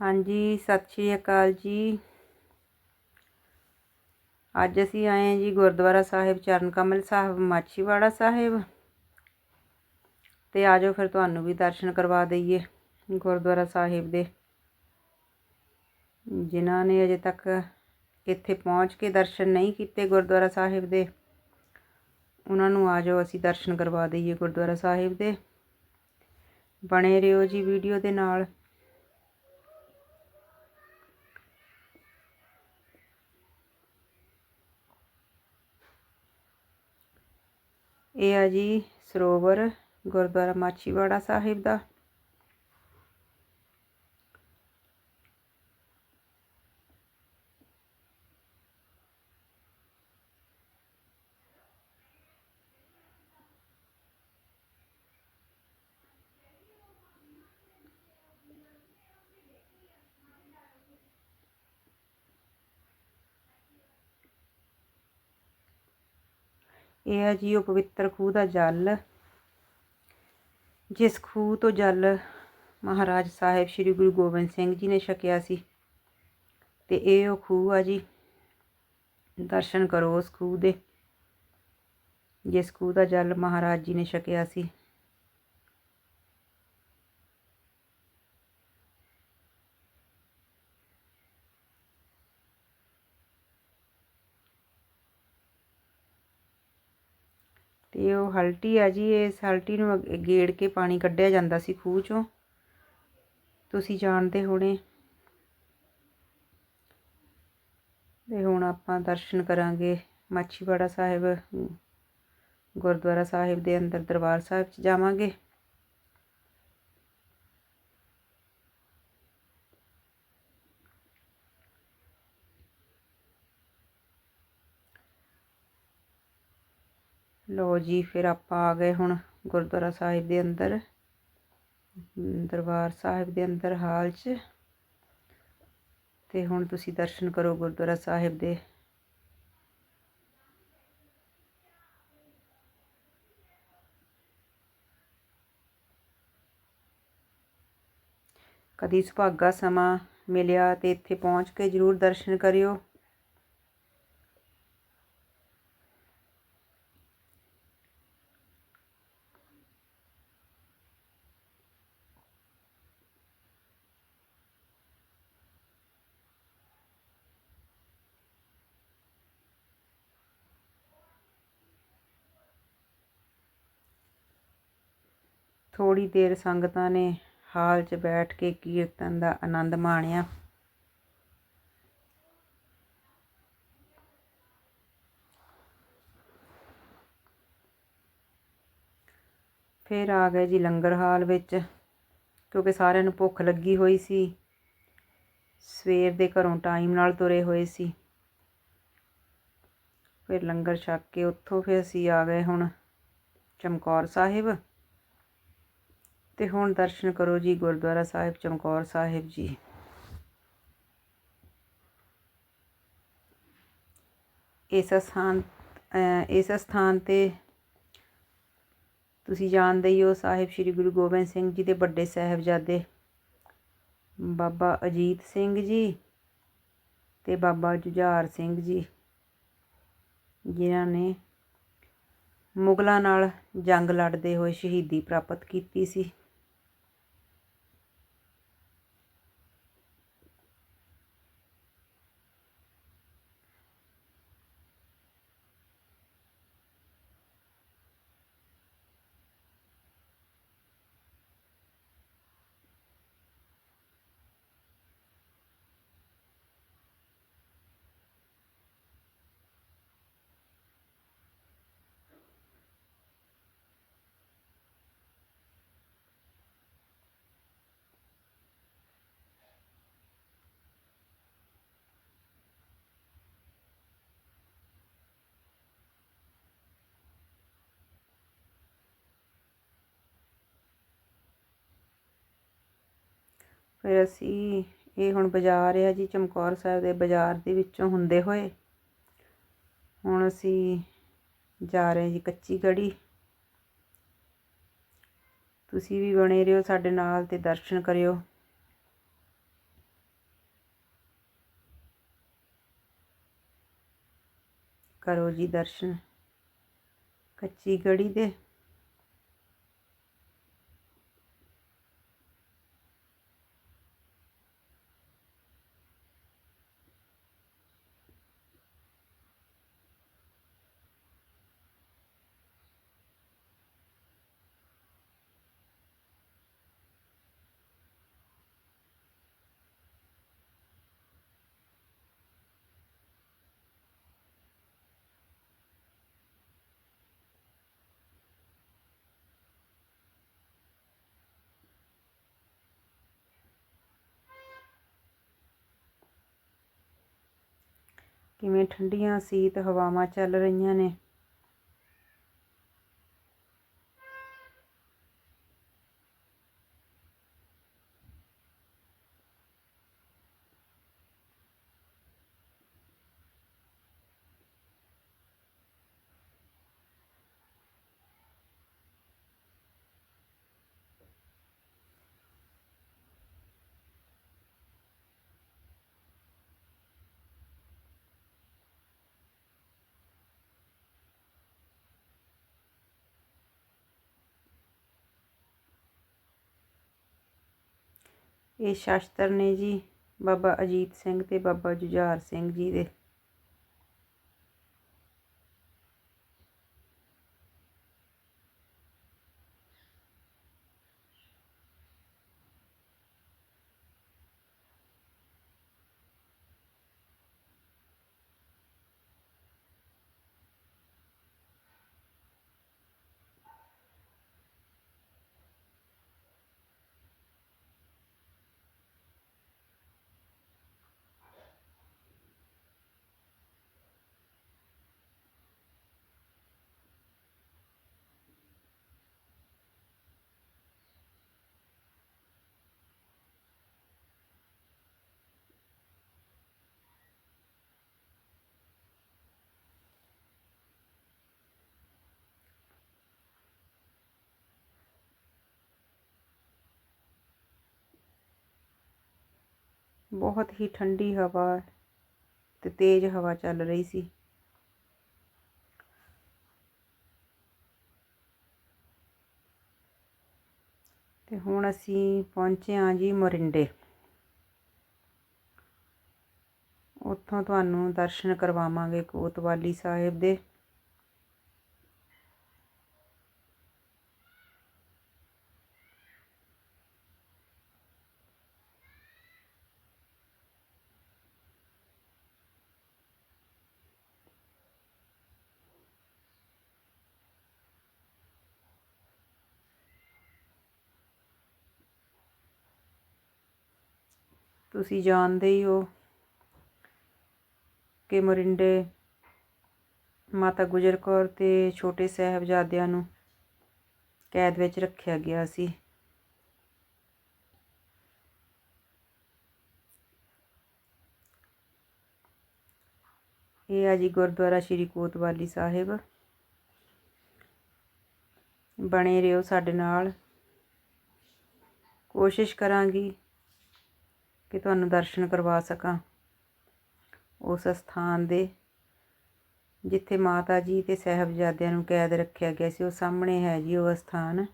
ਹਾਂਜੀ, ਸਤਿ ਸ਼੍ਰੀ ਅਕਾਲ ਜੀ। ਅੱਜ ਅਸੀਂ ਆਏ ਹਾਂ ਜੀ ਗੁਰਦੁਆਰਾ ਸਾਹਿਬ, ਚਰਨ ਕਮਲ ਸਾਹਿਬ, ਮਾਛੀਵਾੜਾ ਸਾਹਿਬ। ਤੇ ਆਜੋ ਫਿਰ ਤੁਹਾਨੂੰ ਵੀ ਦਰਸ਼ਨ ਕਰਵਾ ਦਈਏ ਗੁਰਦੁਆਰਾ ਸਾਹਿਬ ਦੇ। ਜਿਨ੍ਹਾਂ ਨੇ ਅਜੇ ਤੱਕ ਇੱਥੇ ਪਹੁੰਚ ਕੇ ਦਰਸ਼ਨ ਨਹੀਂ ਕੀਤੇ ਗੁਰਦੁਆਰਾ ਸਾਹਿਬ ਦੇ, ਉਹਨਾਂ ਨੂੰ ਆਜੋ ਅਸੀਂ ਦਰਸ਼ਨ ਕਰਵਾ ਦਈਏ ਗੁਰਦੁਆਰਾ ਸਾਹਿਬ ਦੇ। ਬਣੇ ਰਹੋ ਜੀ ਵੀਡੀਓ ਦੇ ਨਾਲ। ਇਹ ਆ ਜੀ ਸਰੋਵਰ ਗੁਰਦੁਆਰਾ ਮਾਛੀਵਾੜਾ ਸਾਹਿਬ ਦਾ। ਇਹ ਹੈ ਜੀ ਉਹ ਪਵਿੱਤਰ ਖੂਹ ਦਾ ਜਲ। ਜਿਸ ਖੂਹ ਤੋਂ ਜਲ ਮਹਾਰਾਜ ਸਾਹਿਬ ਸ੍ਰੀ ਗੁਰੂ ਗੋਬਿੰਦ ਸਿੰਘ ਜੀ ਨੇ ਛਕਿਆ ਸੀ। ਤੇ ਇਹ ਉਹ ਖੂਹ ਆ ਜੀ। ਦਰਸ਼ਨ ਕਰੋ ਉਸ ਖੂਹ ਦੇ। ਜਿਸ ਖੂਹ ਦਾ ਜਲ ਮਹਾਰਾਜ ਜੀ ਨੇ ਛਕਿਆ ਸੀ। ਤੇ ਉਹ ਹਲਟੀ ਆ ਜੀ ਇਸ ਹਲਟੀ ਨੂੰ ਗੇੜ ਕੇ ਪਾਣੀ ਕੱਢਿਆ ਜਾਂਦਾ ਸੀ ਖੂਹ ਚੋਂ। ਤੁਸੀਂ ਜਾਣਦੇ ਹੋਣੇ। ਤੇ ਹੁਣ ਆਪਾਂ ਦਰਸ਼ਨ ਕਰਾਂਗੇ ਮਾਛੀਵਾੜਾ ਸਾਹਿਬ, ਗੁਰਦੁਆਰਾ ਸਾਹਿਬ ਦੇ ਅੰਦਰ ਦਰਬਾਰ ਸਾਹਿਬ 'ਚ ਜਾਵਾਂਗੇ। ਲੋ ਜੀ, ਫਿਰ ਆਪਾਂ ਆ ਗਏ ਹੁਣ ਗੁਰਦੁਆਰਾ ਸਾਹਿਬ ਦੇ ਅੰਦਰ, ਦਰਬਾਰ ਸਾਹਿਬ ਦੇ ਅੰਦਰ ਹਾਲ 'ਚ। ਤੇ ਹੁਣ ਤੁਸੀਂ ਦਰਸ਼ਨ ਕਰੋ ਗੁਰਦੁਆਰਾ ਸਾਹਿਬ ਦੇ। ਕਦੀ ਸੁਭਾਗਾ ਸਮਾਂ ਮਿਲਿਆ ਤੇ ਇੱਥੇ ਪਹੁੰਚ ਕੇ ਜ਼ਰੂਰ ਦਰਸ਼ਨ ਕਰਿਓ। ਥੋੜ੍ਹੀ ਦੇਰ ਸੰਗਤਾਂ ਨੇ ਹਾਲ 'ਚ ਬੈਠ ਕੇ ਕੀਰਤਨ ਦਾ ਆਨੰਦ ਮਾਣਿਆ। ਫਿਰ ਆ ਗਏ ਜੀ ਲੰਗਰ ਹਾਲ ਵਿੱਚ, ਕਿਉਂਕਿ ਸਾਰਿਆਂ ਨੂੰ ਭੁੱਖ ਲੱਗੀ ਹੋਈ ਸੀ। ਸਵੇਰ ਦੇ ਘਰੋਂ ਟਾਈਮ ਨਾਲ ਤੁਰੇ ਹੋਏ ਸੀ। ਫਿਰ ਲੰਗਰ ਛਕ ਕੇ ਉੱਥੋਂ ਫਿਰ ਅਸੀਂ ਆ ਗਏ ਹੁਣ ਚਮਕੌਰ ਸਾਹਿਬ। ਤੇ ਹੁਣ ਦਰਸ਼ਨ ਕਰੋ ਜੀ ਗੁਰਦੁਆਰਾ ਸਾਹਿਬ ਚਮਕੌਰ ਸਾਹਿਬ ਜੀ। ਇਸ ਸਥਾਨ ਇਸ ਸਥਾਨ ਤੇ ਤੁਸੀਂ ਜਾਣਦੇ ਹੀ ਹੋ ਸਾਹਿਬ ਸ੍ਰੀ ਗੁਰੂ ਗੋਬਿੰਦ ਸਿੰਘ ਜੀ ਦੇ ਵੱਡੇ ਸਾਹਿਬਜ਼ਾਦੇ ਬਾਬਾ ਅਜੀਤ ਸਿੰਘ ਜੀ ਤੇ ਬਾਬਾ ਜੁਝਾਰ ਸਿੰਘ ਜੀ, ਜਿਨ੍ਹਾਂ ਨੇ ਮੁਗਲਾਂ ਨਾਲ ਜੰਗ ਲੜਦੇ ਹੋਏ ਸ਼ਹੀਦੀ ਪ੍ਰਾਪਤ ਕੀਤੀ ਸੀ। ਫਿਰ ਅਸੀਂ ਇਹ ਹੁਣ ਬਾਜ਼ਾਰ ਆ ਜੀ, ਚਮਕੌਰ ਸਾਹਿਬ ਦੇ ਬਾਜ਼ਾਰ ਦੇ ਵਿੱਚੋਂ ਹੁੰਦੇ ਹੋਏ। ਹੁਣ ਅਸੀਂ ਜਾ ਰਹੇ ਜੀ ਕੱਚੀ ਗੜੀ ਤੁਸੀਂ ਵੀ ਬਣੇ ਰਹੋ ਸਾਡੇ ਨਾਲ ਤੇ ਦਰਸ਼ਨ ਕਰਿਓ। ਕਰੋ ਜੀ ਦਰਸ਼ਨ। ਕੱਚੀ ਗੜੀ ਦੇ ਕਿਵੇਂ ਠੰਡੀਆਂ ਸੀਤ ਹਵਾਵਾਂ ਚੱਲ ਰਹੀਆਂ ਨੇ। ਇਹ ਸ਼ਸਤਰ ਨੇ ਜੀ ਬਾਬਾ ਅਜੀਤ ਸਿੰਘ ਅਤੇ ਬਾਬਾ ਜੁਝਾਰ ਸਿੰਘ ਜੀ ਦੇ। ਬਹੁਤ ਹੀ ਠੰਡੀ ਹਵਾ ਤੇ ਤੇਜ਼ ਹਵਾ ਚੱਲ ਰਹੀ ਸੀ। ਤੇ ਹੁਣ ਅਸੀਂ ਪਹੁੰਚੇ ਹਾਂ ਜੀ ਮੋਰਿੰਡੇ। ਉੱਥੋਂ ਤੁਹਾਨੂੰ ਦਰਸ਼ਨ ਕਰਵਾਵਾਂਗੇ ਕੋਤਵਾਲੀ ਸਾਹਿਬ ਦੇ। ਤੁਸੀਂ ਜਾਣਦੇ ਹੀ ਹੋ ਕਿ ਮੋਰਿੰਡੇ ਮਾਤਾ ਗੁਜਰ ਕੌਰ ਤੇ ਛੋਟੇ ਸਾਹਿਬਜ਼ਾਦਿਆਂ ਨੂੰ ਕੈਦ ਵਿੱਚ ਰੱਖਿਆ ਗਿਆ ਸੀ। ਇਹ ਆ ਜੀ ਗੁਰਦੁਆਰਾ ਸ਼੍ਰੀ ਕੋਤਵਾਲੀ ਸਾਹਿਬ। ਬਣੇ ਰਹੋ ਸਾਡੇ ਨਾਲ। ਕੋਸ਼ਿਸ਼ ਕਰਾਂਗੀ ਕਿ ਤੁਹਾਨੂੰ ਦਰਸ਼ਨ ਕਰਵਾ ਸਕਾਂ। ਉਸ ਸਥਾਨ ਦੇ ਜਿੱਥੇ ਮਾਤਾ ਜੀ ਤੇ ਸਹਿਬਜ਼ਾਦਿਆਂ ਨੂੰ ਕੈਦ ਰੱਖਿਆ ਗਿਆ ਸੀ, ਉਹ ਸਾਹਮਣੇ ਹੈ ਜੀ ਉਹ ਸਥਾਨ।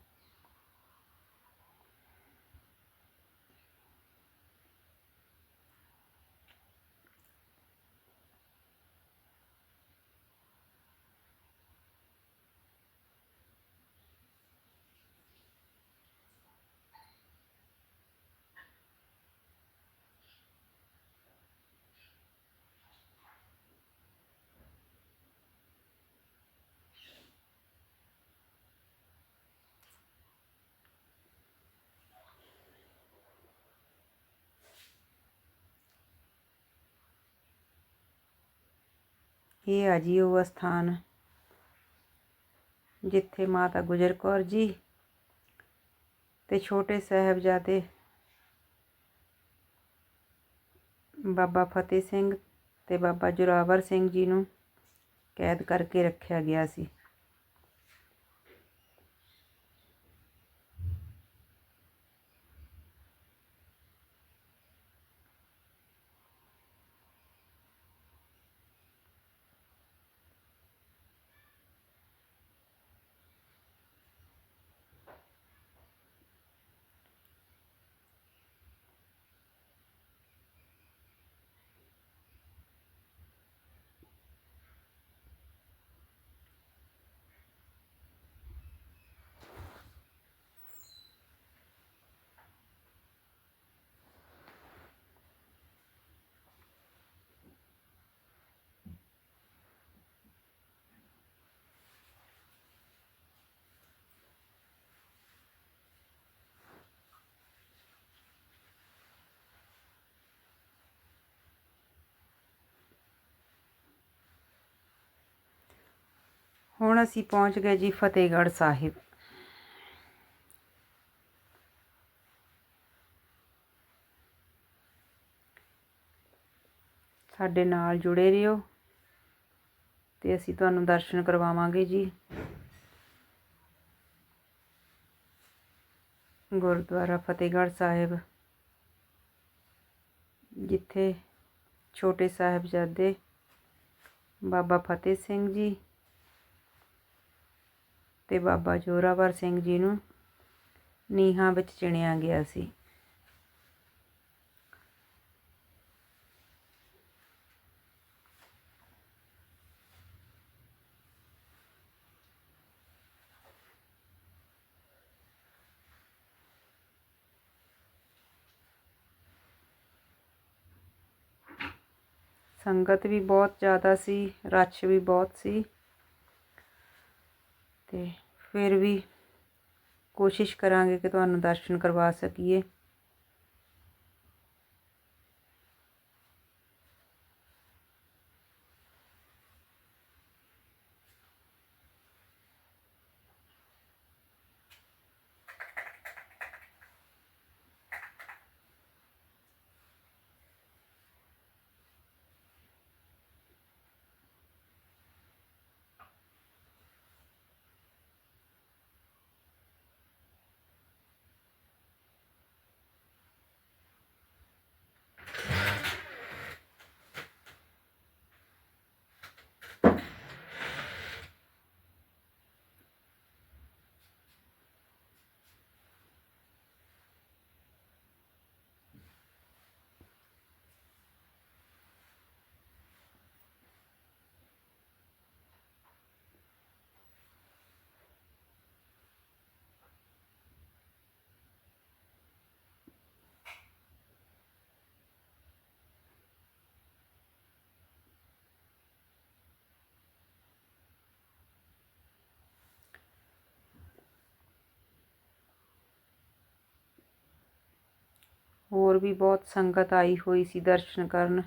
ਇਹ ਆ ਜੀ ਉਹ ਸਥਾਨ ਜਿੱਥੇ ਮਾਤਾ ਗੁਜਰ ਕੌਰ ਜੀ ਤੇ ਛੋਟੇ ਸਾਹਿਬਜ਼ਾਦੇ ਬਾਬਾ ਫਤਿਹ ਸਿੰਘ ਤੇ ਬਾਬਾ ਜੁਰਾਵਰ ਸਿੰਘ ਜੀ ਨੂੰ ਕੈਦ ਕਰਕੇ ਰੱਖਿਆ ਗਿਆ ਸੀ। ਹੁਣ ਅਸੀਂ ਪਹੁੰਚ ਗਏ ਜੀ ਫਤਿਹਗੜ੍ਹ ਸਾਹਿਬ। ਸਾਡੇ ਨਾਲ ਜੁੜੇ ਰਹੋ ਤੇ ਅਸੀਂ ਤੁਹਾਨੂੰ ਦਰਸ਼ਨ ਕਰਵਾਵਾਂਗੇ ਜੀ। ਗੁਰਦੁਆਰਾ ਫਤਿਹਗੜ੍ਹ ਸਾਹਿਬ, ਜਿੱਥੇ ਛੋਟੇ ਸਾਹਿਬਜ਼ਾਦੇ ਬਾਬਾ ਫਤਿਹ ਸਿੰਘ ਜੀ ਅਤੇ ਬਾਬਾ ਜੋਰਾਵਰ ਸਿੰਘ ਜੀ ਨੂੰ ਨੀਹਾਂ ਵਿੱਚ ਚਿਣਿਆ ਗਿਆ ਸੀ। ਸੰਗਤ ਵੀ ਬਹੁਤ ਜ਼ਿਆਦਾ ਸੀ, ਰਸ਼ ਵੀ ਬਹੁਤ ਸੀ। ਤੇ ਫਿਰ ਵੀ ਕੋਸ਼ਿਸ਼ ਕਰਾਂਗੇ ਕਿ ਤੁਹਾਨੂੰ ਦਰਸ਼ਨ ਕਰਵਾ ਸਕੀਏ। ਹੋਰ ਵੀ ਬਹੁਤ ਸੰਗਤ ਆਈ ਹੋਈ ਸੀ ਦਰਸ਼ਨ ਕਰਨ।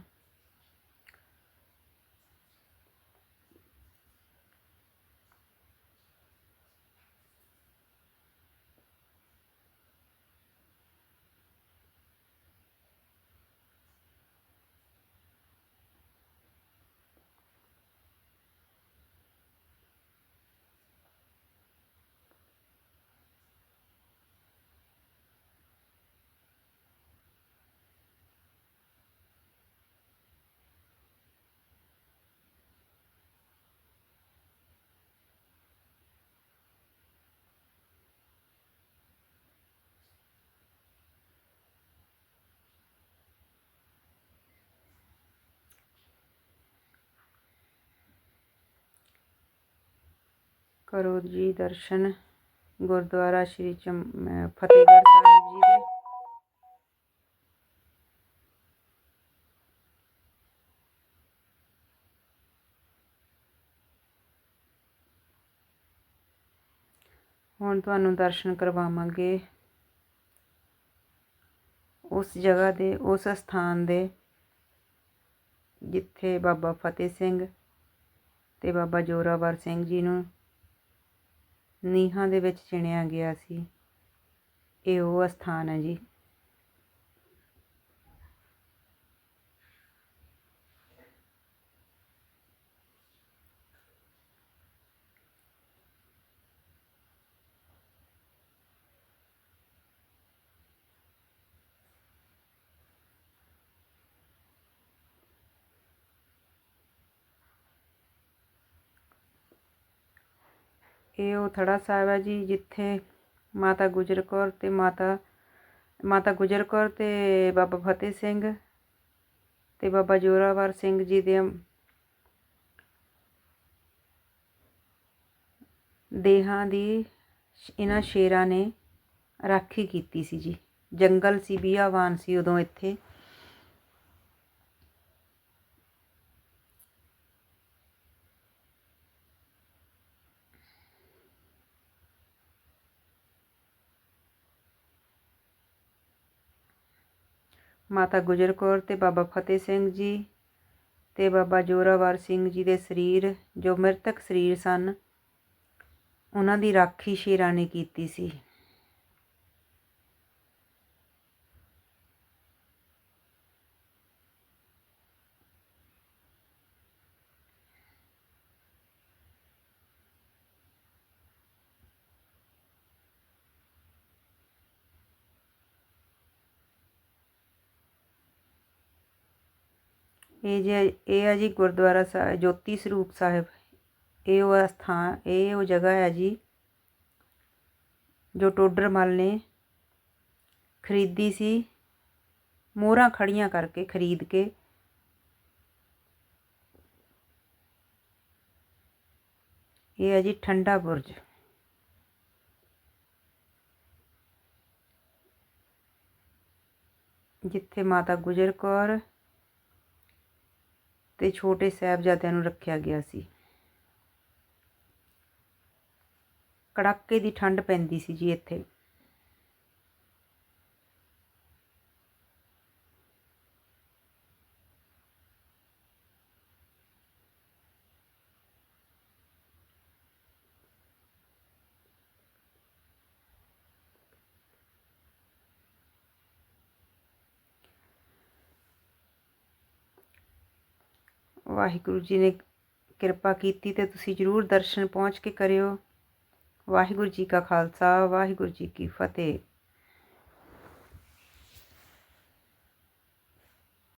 ਕਰੋ ਜੀ ਦਰਸ਼ਨ। ਗੁਰਦੁਆਰਾ ਸ਼੍ਰੀ ਚਮ, ਅਹ ਫਤਿਹਗੜ੍ਹ ਸਾਹਿਬ ਜੀ ਦੇ। ਹੁਣ ਤੁਹਾਨੂੰ ਦਰਸ਼ਨ ਕਰਵਾਵਾਂਗੇ। ਉਸ ਜਗ੍ਹਾ ਦੇ, ਉਸ ਸਥਾਨ ਦੇ, ਜਿੱਥੇ ਬਾਬਾ ਫਤਿਹ ਸਿੰਘ ਤੇ ਬਾਬਾ ਜੋਰਾਵਰ ਸਿੰਘ ਜੀ ਨੂੰ ਨੀਹਾਂ ਦੇ ਵਿੱਚ ਚਿਣਿਆ ਗਿਆ ਸੀ। ਇਹ ਉਹ ਅਸਥਾਨ ਹੈ ਜੀ। ਇਹ ਉਹ ਥੜਾ ਸਾਹਿਬ ਹੈ ਜੀ, ਜਿੱਥੇ ਮਾਤਾ ਗੁਜਰ ਕੌਰ ਅਤੇ ਮਾਤਾ ਮਾਤਾ ਗੁਜਰ ਕੌਰ ਅਤੇ ਬਾਬਾ ਫਤਿਹ ਸਿੰਘ ਅਤੇ ਬਾਬਾ ਜੋਰਾਵਰ ਸਿੰਘ ਜੀ ਦੇ ਦੇਹਾਂ ਦੀ ਇਹਨਾਂ ਸ਼ੇਰਾਂ ਨੇ ਰਾਖੀ ਕੀਤੀ ਸੀ ਜੀ। ਜੰਗਲ ਸੀ, ਬੀਆਵਾਨ ਸੀ ਉਦੋਂ ਇੱਥੇ। ਮਾਤਾ ਗੁਜਰ ਕੌਰ ਤੇ ਬਾਬਾ ਫਤਿਹ ਸਿੰਘ ਜੀ ਤੇ ਬਾਬਾ ਜੋਰਾਵਰ ਸਿੰਘ ਜੀ ਦੇ ਸਰੀਰ, ਜੋ ਮ੍ਰਿਤਕ ਸਰੀਰ ਸਨ, ਉਹਨਾਂ ਦੀ ਰਾਖੀ ਸ਼ੇਰਾਂ ਨੇ ਕੀਤੀ ਸੀ। ਇਹ ਜੇ ਇਹ ਹੈ ਜੀ ਗੁਰਦੁਆਰਾ ਸਾਹਿਬ ਜੋਤੀ ਸਰੂਪ ਸਾਹਿਬ ਇਹ ਉਹ ਸਥਾਨ ਇਹ ਉਹ ਜਗ੍ਹਾ ਹੈ ਜੀ ਜੋ ਟੋਡਰ ਮੱਲ ਨੇ ਖਰੀਦੀ ਸੀ ਮੋਹਰਾਂ ਖੜੀਆਂ ਕਰਕੇ ਖਰੀਦ ਕੇ ਇਹ ਹੈ ਜੀ ਠੰਡਾ ਬੁਰਜ ਜਿੱਥੇ ਮਾਤਾ ਗੁਜਰ ਕੌਰ ਤੇ ਛੋਟੇ ਸਾਹਿਬਜ਼ਾਦਿਆਂ ਨੂੰ ਰੱਖਿਆ ਗਿਆ ਸੀ। ਕੜਾਕੇ ਦੀ ਠੰਡ ਪੈਂਦੀ ਸੀ ਜੀ ਇੱਥੇ। ਵਾਹਿਗੁਰੂ ਜੀ ਨੇ ਕਿਰਪਾ ਕੀਤੀ ਤੇ ਤੁਸੀਂ ਜ਼ਰੂਰ ਦਰਸ਼ਨ ਪਹੁੰਚ ਕੇ ਕਰਿਓ। ਵਾਹਿਗੁਰੂ ਜੀ ਕਾ ਖਾਲਸਾ, ਵਾਹਿਗੁਰੂ ਜੀ ਕੀ ਫਤਿਹ।